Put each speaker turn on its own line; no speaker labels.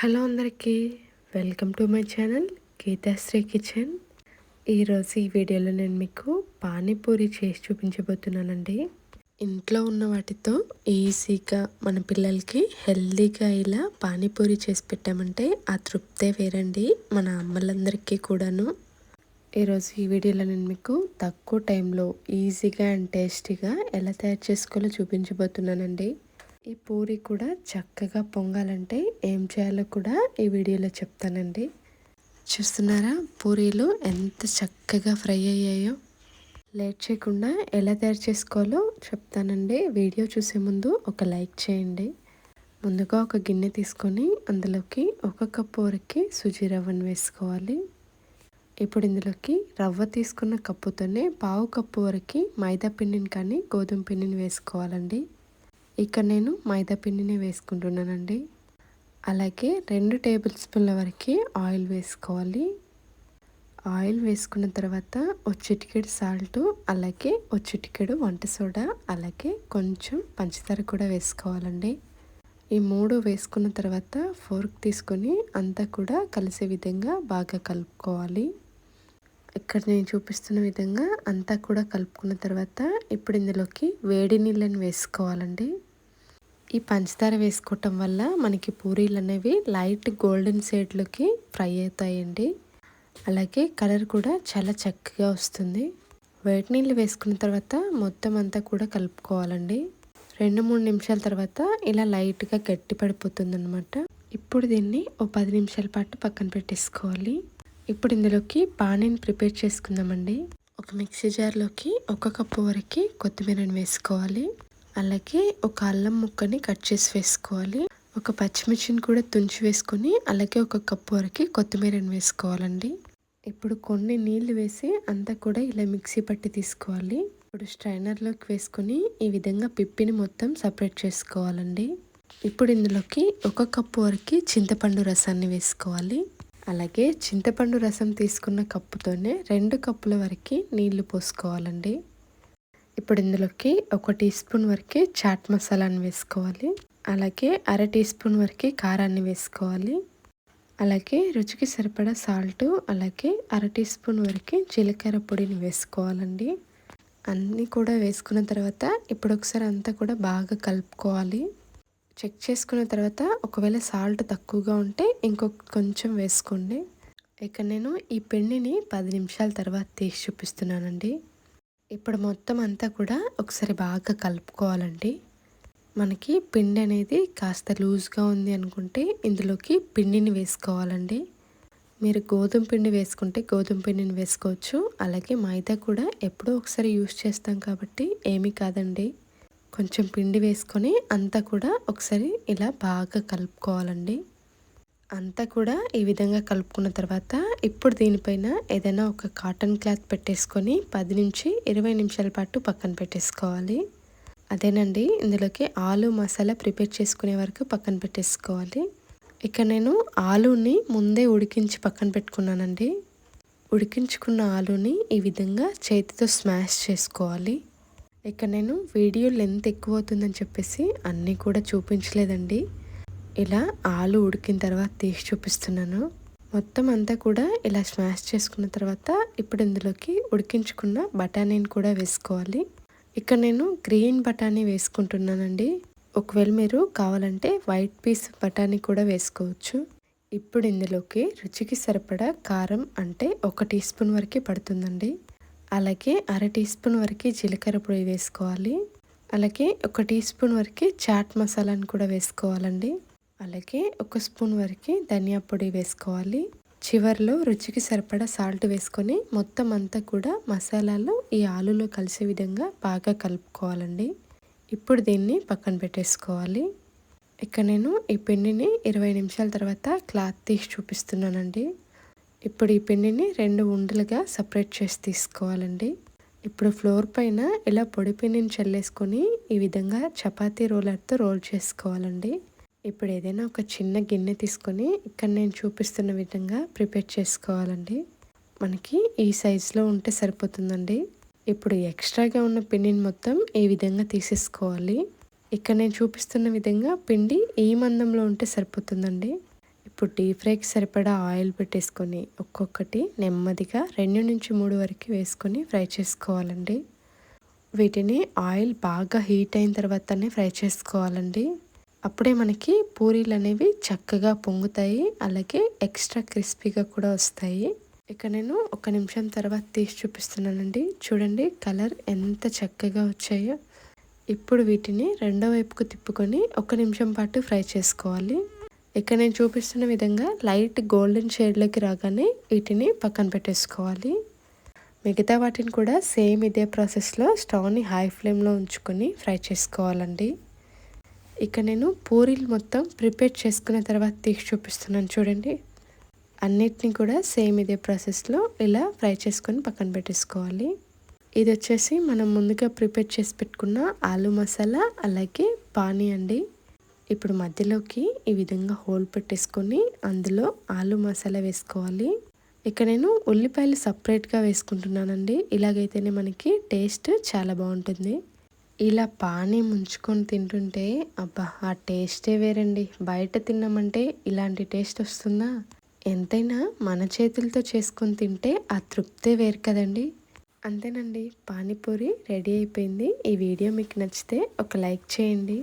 Hello అందరికీ welcome to my channel Geethasri kitchen. ఈరోజు ఈ వీడియోలో నేను మీకు పానీపూరి చేసి చూపించబోతున్నానండి. ఇంట్లో ఉన్న వాటితో ఈజీగా మన పిల్లలకి హెల్తీగా ఇలా పానీపూరి చేసి పెట్టామంటే ఆ తృప్తే వేరండి మన అమ్మలందరికీ కూడాను. ఈరోజు ఈ వీడియోలో నేను మీకు తక్కువ టైంలో ఈజీగా అండ్ టేస్టీగా ఎలా తయారు చేసుకోవాలో చూపించబోతున్నానండి. ఈ పూరి కూడా చక్కగా పొంగాలంటే ఏం చేయాలో కూడా ఈ వీడియోలో చెప్తానండి. చూస్తున్నారా? పూరీలు ఎంత చక్కగా ఫ్రై అయ్యాయో. లేట్ చేయకుండా ఎలా తయారు చేసుకోవాలో చెప్తానండి. వీడియో చూసే ముందు ఒక లైక్ చేయండి. ముందుగా ఒక గిన్నె తీసుకొని అందులోకి ఒక కప్పు వరకు సుజీ రవ్వను వేసుకోవాలి. ఇప్పుడు ఇందులోకి రవ్వ తీసుకున్న కప్పుతోనే పావు కప్పు వరకు మైదా పిండిని కానీ గోధుమ పిండిని వేసుకోవాలండి. ఇక్కడ నేను మైదా పిండిని వేసుకుంటున్నానండి. అలాగే రెండు టేబుల్ స్పూన్ల వరకు ఆయిల్ వేసుకోవాలి. ఆయిల్ వేసుకున్న తర్వాత చిటికెడు సాల్ట్ అలాగే చిటికెడు వంట సోడా అలాగే కొంచెం పంచదార కూడా వేసుకోవాలండి. ఈ మూడు వేసుకున్న తర్వాత ఫోర్క్ తీసుకొని అంతా కూడా కలిసే విధంగా బాగా కలుపుకోవాలి. ఇక్కడ నేను చూపిస్తున్న విధంగా అంతా కూడా కలుపుకున్న తర్వాత ఇప్పుడు ఇందులోకి వేడి నీళ్ళని వేసుకోవాలండి. ఈ పంచదార వేసుకోవటం వల్ల మనకి పూరీలు అనేవి లైట్ గోల్డెన్ షేడ్లోకి ఫ్రై అవుతాయండి. అలాగే కలర్ కూడా చాలా చక్కగా వస్తుంది. వేడి నీళ్ళు వేసుకున్న తర్వాత మొత్తం అంతా కూడా కలుపుకోవాలండి. రెండు మూడు నిమిషాల తర్వాత ఇలా లైట్గా గట్టి పడిపోతుంది అనమాట ఇప్పుడు దీన్ని ఓ పది నిమిషాల పాటు పక్కన పెట్టేసుకోవాలి. ఇప్పుడు ఇందులోకి పానీని ప్రిపేర్ చేసుకుందామండి. ఒక మిక్సీ జార్లోకి ఒక కప్పు వరకు కొత్తిమీరని వేసుకోవాలి. అలాగే ఒక అల్లం ముక్కని కట్ చేసి వేసుకోవాలి. ఒక పచ్చిమిర్చిని కూడా తుంచి వేసుకొని అలాగే ఒక కప్పు వరకు కొత్తిమీరని వేసుకోవాలండి. ఇప్పుడు కొన్ని నీళ్ళు వేసి అంతా కూడా ఇలా మిక్సీ పట్టి తీసుకోవాలి. ఇప్పుడు స్ట్రైనర్లోకి వేసుకొని ఈ విధంగా పిప్పిని మొత్తం సపరేట్ చేసుకోవాలండి. ఇప్పుడు ఇందులోకి ఒక కప్పు వరకు చింతపండు రసాన్ని వేసుకోవాలి. అలాగే చింతపండు రసం తీసుకున్న కప్పుతోనే రెండు కప్పుల వరకు నీళ్ళు పోసుకోవాలండి. ఇప్పుడు ఇందులోకి ఒక టీ స్పూన్ వరకు చాట్ మసాలాని వేసుకోవాలి. అలాగే అర టీ స్పూన్ వరకు కారాన్ని వేసుకోవాలి. అలాగే రుచికి సరిపడా సాల్ట్ అలాగే అర టీ స్పూన్ వరకు జీలకర్ర పొడిని వేసుకోవాలండి. అన్నీ కూడా వేసుకున్న తర్వాత ఇప్పుడు ఒకసారి అంతా కూడా బాగా కలుపుకోవాలి. చెక్ చేసుకున్న తర్వాత ఒకవేళ సాల్ట్ తక్కువగా ఉంటే ఇంకొక కొంచెం వేసుకోండి. ఇక నేను ఈ పిండిని పది నిమిషాల తర్వాత తీసి చూపిస్తున్నానండి. ఇప్పుడు మొత్తం అంతా కూడా ఒకసారి బాగా కలుపుకోవాలండి. మనకి పిండి అనేది కాస్త లూజ్గా ఉంది అనుకుంటే ఇందులోకి పిండిని వేసుకోవాలండి. మీరు గోధుమ పిండి వేసుకుంటే గోధుమ పిండిని వేసుకోవచ్చు. అలాగే మైదా కూడా ఎప్పుడో ఒకసారి యూస్ చేస్తాం కాబట్టి ఏమీ కాదండి. కొంచెం పిండి వేసుకొని అంతా కూడా ఒకసారి ఇలా బాగా కలుపుకోవాలండి. అంతా కూడా ఈ విధంగా కలుపుకున్న తర్వాత ఇప్పుడు దీనిపైన ఏదైనా ఒక కాటన్ క్లాత్ పెట్టేసుకొని పది నుంచి ఇరవై నిమిషాల పాటు పక్కన పెట్టేసుకోవాలి. అదేనండి ఇందులోకి ఆలు మసాలా ప్రిపేర్ చేసుకునే వరకు పక్కన పెట్టేసుకోవాలి. ఇక నేను ఆలుని ముందే ఉడికించి పక్కన పెట్టుకున్నానండి. ఉడికించుకున్న ఆలుని ఈ విధంగా చేతితో స్మాష్ చేసుకోవాలి. ఇక నేను వీడియో లెంత్ ఎక్కువ అవుతుందని చెప్పేసి అన్నీ కూడా చూపించలేదండి. ఇలా ఆలు ఉడికిన తర్వాత తీసి చూపిస్తున్నాను. మొత్తం అంతా కూడా ఇలా స్మాష్ చేసుకున్న తర్వాత ఇప్పుడు ఇందులోకి ఉడికించుకున్న బఠానీని కూడా వేసుకోవాలి. ఇక్కడ నేను గ్రీన్ బఠానీ వేసుకుంటున్నానండి. ఒకవేళ మీరు కావాలంటే వైట్ పీస్ బఠానీ కూడా వేసుకోవచ్చు. ఇప్పుడు ఇందులోకి రుచికి సరిపడా కారం అంటే ఒక టీ స్పూన్ వరకు పడుతుందండి. అలాగే అర టీ స్పూన్ వరకు జీలకర్ర పొడి వేసుకోవాలి. అలాగే ఒక టీ స్పూన్ వరకు చాట్ మసాలాని కూడా వేసుకోవాలండి. అలాగే ఒక స్పూన్ వరకు ధనియా పొడి వేసుకోవాలి. చివరిలో రుచికి సరిపడా సాల్ట్ వేసుకొని మొత్తం అంతా కూడా మసాలాలు ఈ ఆలులో కలిసే విధంగా బాగా కలుపుకోవాలండి. ఇప్పుడు దీన్ని పక్కన పెట్టేసుకోవాలి. ఇక్కడ నేను ఈ పిండిని ఇరవై నిమిషాల తర్వాత క్లాత్ తీసి చూపిస్తున్నానండి. ఇప్పుడు ఈ పిండిని రెండు ఉండలుగా సపరేట్ చేసి తీసుకోవాలండి. ఇప్పుడు ఫ్లోర్ పైన ఇలా పొడి పిండిని చల్లేసుకొని ఈ విధంగా చపాతీ రోలర్తో రోల్ చేసుకోవాలండి. ఇప్పుడు ఏదైనా ఒక చిన్న గిన్నె తీసుకొని ఇక్కడ నేను చూపిస్తున్న విధంగా ప్రిపేర్ చేసుకోవాలండి. మనకి ఈ సైజులో ఉంటే సరిపోతుందండి. ఇప్పుడు ఎక్స్ట్రాగా ఉన్న పిండిని మొత్తం ఈ విధంగా తీసేసుకోవాలి. ఇక్కడ నేను చూపిస్తున్న విధంగా పిండి ఈ మందంలో ఉంటే సరిపోతుందండి. ఇప్పుడు డీప్ ఫ్రైకి సరిపడా ఆయిల్ పెట్టేసుకొని ఒక్కొక్కటి నెమ్మదిగా రెండు నుంచి మూడు వరకు వేసుకొని ఫ్రై చేసుకోవాలండి. వీటిని ఆయిల్ బాగా హీట్ అయిన తర్వాతనే ఫ్రై చేసుకోవాలండి. అప్పుడే మనకి పూరీలు అనేవి చక్కగా పొంగుతాయి అలాగే ఎక్స్ట్రా క్రిస్పీగా కూడా వస్తాయి. ఇక నేను ఒక నిమిషం తర్వాత తీసి చూపిస్తున్నానండి. చూడండి కలర్ ఎంత చక్కగా వచ్చాయో. ఇప్పుడు వీటిని రెండో వైపుకు తిప్పుకొని ఒక నిమిషం పాటు ఫ్రై చేసుకోవాలి. ఇక్కడ నేను చూపిస్తున్న విధంగా లైట్ గోల్డెన్ షేడ్లోకి రాగానే వీటిని పక్కన పెట్టేసుకోవాలి. మిగతా వాటిని కూడా సేమ్ ఇదే ప్రాసెస్లో స్టవ్ని హై ఫ్లేమ్లో ఉంచుకొని ఫ్రై చేసుకోవాలండి. ఇక నేను పూరీలు మొత్తం ప్రిపేర్ చేసుకున్న తర్వాత తీసి చూపిస్తున్నాను చూడండి. అన్నిటిని కూడా సేమ్ ఇదే ప్రాసెస్లో ఇలా ఫ్రై చేసుకొని పక్కన పెట్టేసుకోవాలి. ఇది వచ్చేసి మనం ముందుగా ప్రిపేర్ చేసి పెట్టుకున్న ఆలు మసాలా అలాగే పానీ అండి. ఇప్పుడు మధ్యలోకి ఈ విధంగా హోల్ పెట్టేసుకొని అందులో ఆలు మసాలా వేసుకోవాలి. ఇక నేను ఉల్లిపాయలు సపరేట్గా వేసుకుంటున్నానండి. ఇలాగైతేనే మనకి టేస్ట్ చాలా బాగుంటుంది. ఇలా పానీ ముంచుకొని తింటుంటే అబ్బా ఆ టేస్టే వేరండి. బయట తిన్నామంటే ఇలాంటి టేస్ట్ వస్తుందా? ఎంతైనా మన చేతులతో చేసుకొని తింటే ఆ తృప్తే వేరు కదండి. అంతేనండి పానీపూరి రెడీ అయిపోయింది. ఈ వీడియో మీకు నచ్చితే ఒక లైక్ చేయండి.